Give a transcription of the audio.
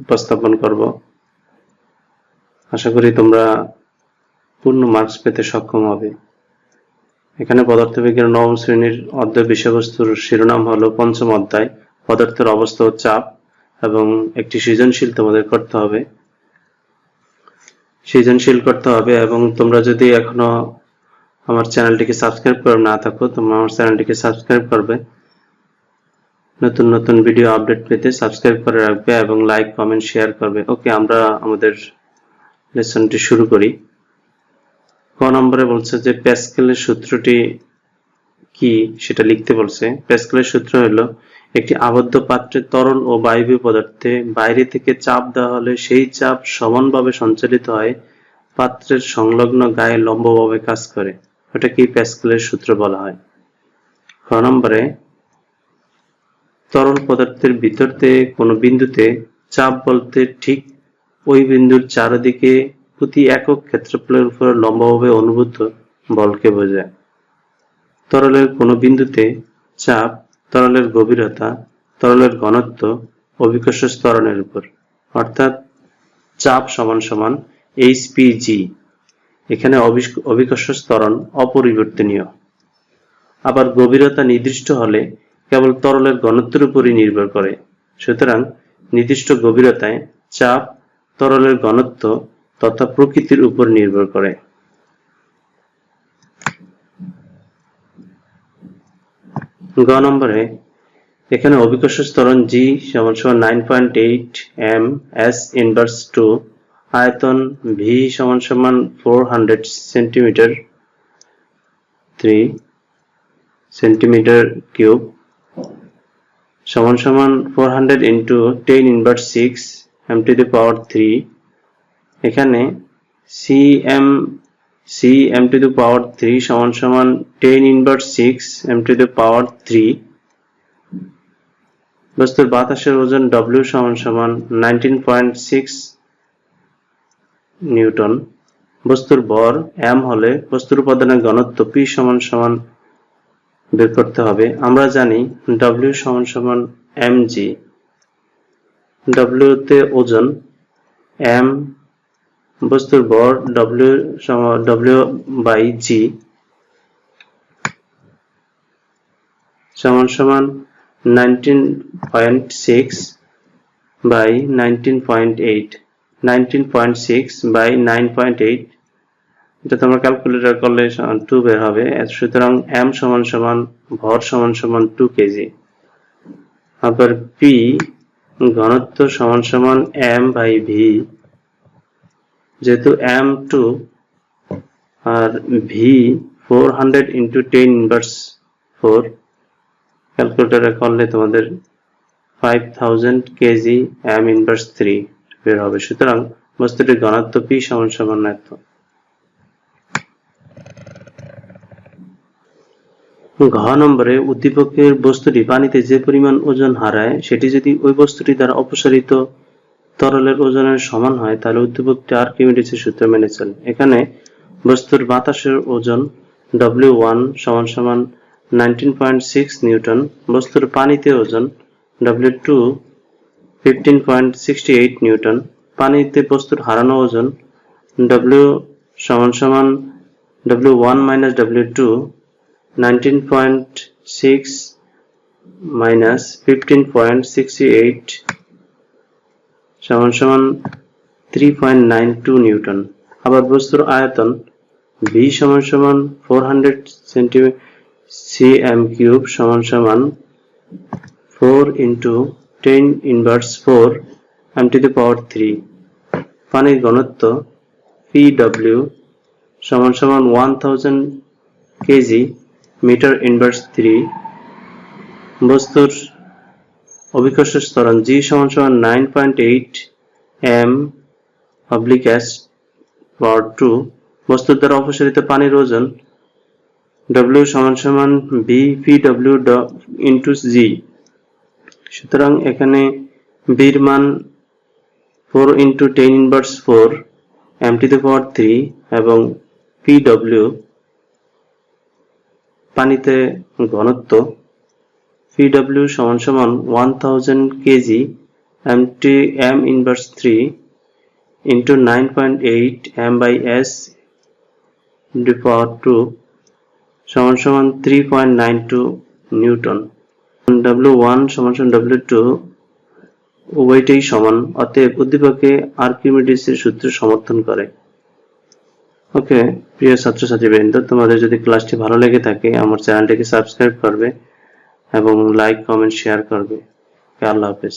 উপস্থাপন করব। আশা করি তোমরা পূর্ণ মার্কস পেতে সক্ষম হবে। এখানে পদার্থবিজ্ঞান নবম শ্রেণির অধ্যায় বিষয়বস্তুর শিরোনাম হলো পঞ্চম অধ্যায়। পদার্থের অবস্থা ও চাপ এবং একটি সৃজনশীল তোমাদের করতে হবে। সৃজনশীল করতে হবে এবং তোমরা যদি এখনও আমার চ্যানেলটিকে সাবস্ক্রাইব করে না থাকো, তোমরা আমার চ্যানেলটিকে সাবস্ক্রাইব করবে। নতুন নতুন ভিডিও আপডেট পেতে সাবস্ক্রাইব করে রাখবে এবং লাইক কমেন্ট শেয়ার করবে। ওকে আমরা আমাদের লেসনটি শুরু করি। ক নম্বরে বলছে যে প্যাসকেলের সূত্রটি কি সেটা লিখতে বলছে। প্যাসকেলের সূত্র হলো, একটি আবদ্ধ পাত্রে তরল ও বায়বীয় পদার্থে বাইরে থেকে চাপ দেওয়া হলে সেই চাপ সমানভাবে সঞ্চালিত হয়, পাত্রের সংলগ্ন গায়ে লম্বভাবে কাজ করে। ওটা কি প্যাসকেলের সূত্র বলা হয়? খ নম্বরে তরল পদার্থের ভিতরতে কোনো বিন্দুতে চাপ বলতে ঠিক ওই বিন্দুর চারদিকে প্রতি একক ক্ষেত্রফলের উপর লম্বভাবে অনুভূত বলকে বোঝায়। তরলের কোনো বিন্দুতে চাপ তরলের গভীরতা, তরলের ঘনত্ব অভিকর্ষ স্তরণের উপর। অর্থাৎ চাপ সমান সমান এইচপিজি এখানে অভিকর্ষ স্তরণ অপরিবর্তনীয়। আবার গভীরতা নির্দিষ্ট হলে কেবল তরলের ঘনত্বের উপরই নির্ভর করে। সুতরাং নির্দিষ্ট গভীরতায় চাপ তরলের ঘনত্ব তথা প্রকৃতির উপর নির্ভর করে। গ নম্বরে, এখানে অভিকর্ষ স্তরণ জি সমান সমান nine point eight M S inverse two আয়তন ভি সমান সমান four hundred centimetre three centimetre cube সমান সমান four hundred into ten inverse six M to the power three এখানে C M C M to the power three সমান সমান ten inverse six M to the power three বস্তুর বাতাসের ওজন W সমান সমান নাইনটিন পয়েন্ট সিক্স নিউটন। বস্তুর ভর এম হলে বস্তুর উপাদানের ঘনত্ব পি সমান সমান বের করতে হবে। আমরা জানি ডব্লিউ সমান সমান এম জি ডব্লিউ তে ওজন এম বস্তুর ভর ডব্লিউ ডব্লিউ বাই জি সমান সমান nineteen point six by nineteen point eight nineteen point six by nine point eight এটা তোমরা ক্যালকুলেটর করলে টু বের হবে। সুতরাং এম সমান সমান ভর সমান সমান টু কেজি আবার পি ঘনত্ব সমান সমান এম বাই ভি যেহেতু এম টু আর V four hundred into ten inverse four ক্যালকুলেটরে করলে তোমাদের five thousand KG M inverse three বের হবে। সুতরাং বস্তুটির ঘনত্ব পি সমান সমান এত ঘ নম্বরে উদ্দীপকের বস্তুটি পানিতে যে পরিমাণ ওজন হারায়, সেটি যদি ওই বস্তুটি দ্বারা অপসারিত তরলের ওজনের সমান হয়, তাহলে উদ্দীপকটি আর্কিমিডিসের সূত্র মেনে চলে। এখানে বস্তুর বাতাসের ওজন ডব্লিউ ওয়ান সমান সমান নাইনটিন পয়েন্ট সিক্স নিউটন, বস্তুর পানিতে ওজন W two fifteen point sixty eight newton, পানিতে বস্তুর হারানো ওজন ডব্লিউ সমান সমান W one minus W two nineteen point six minus fifteen point sixty eight সমান সমান three point nine two newton. আবার বস্তুর আয়তন ভি সমান সমান four hundred centimetre C M cube সমান সমান four into ten inverse four M to the power three পানির ঘনত্ব পি ডব্লিউ সমান সমান one KG metre inverse three, বস্তুর অভিকর্ষ ত্বরণ জি সমান সমান nine point eight M oblique S power two, বস্তুর দ্বারা অপসারিত পানির ওজন ডব্লিউ সমান সমান B P W into G সুতরাং এখানে বির মান four into ten inverse four M to power three এবং পি ডব্লিউ পানিতে ঘনত্ব পি ডব্লিউ সমান সমান one thousand KG M T M inverse three into nine point eight M by S D power two সমান সমান three point nine two newton W one সমান সমান W two উভয়টাই সমান, অতএব উদ্দীপকে আর্কিমিডিসের সূত্র সমর্থন করে। ওকে, প্রিয় ছাত্রছাত্রীবৃন্দ, তোমাদের যদি ক্লাসটি ভালো লেগে থাকে, আমার চ্যানেলটিকে সাবস্ক্রাইব করবে এবং লাইক, কমেন্ট, শেয়ার করবে। আল্লাহ হাফেজ।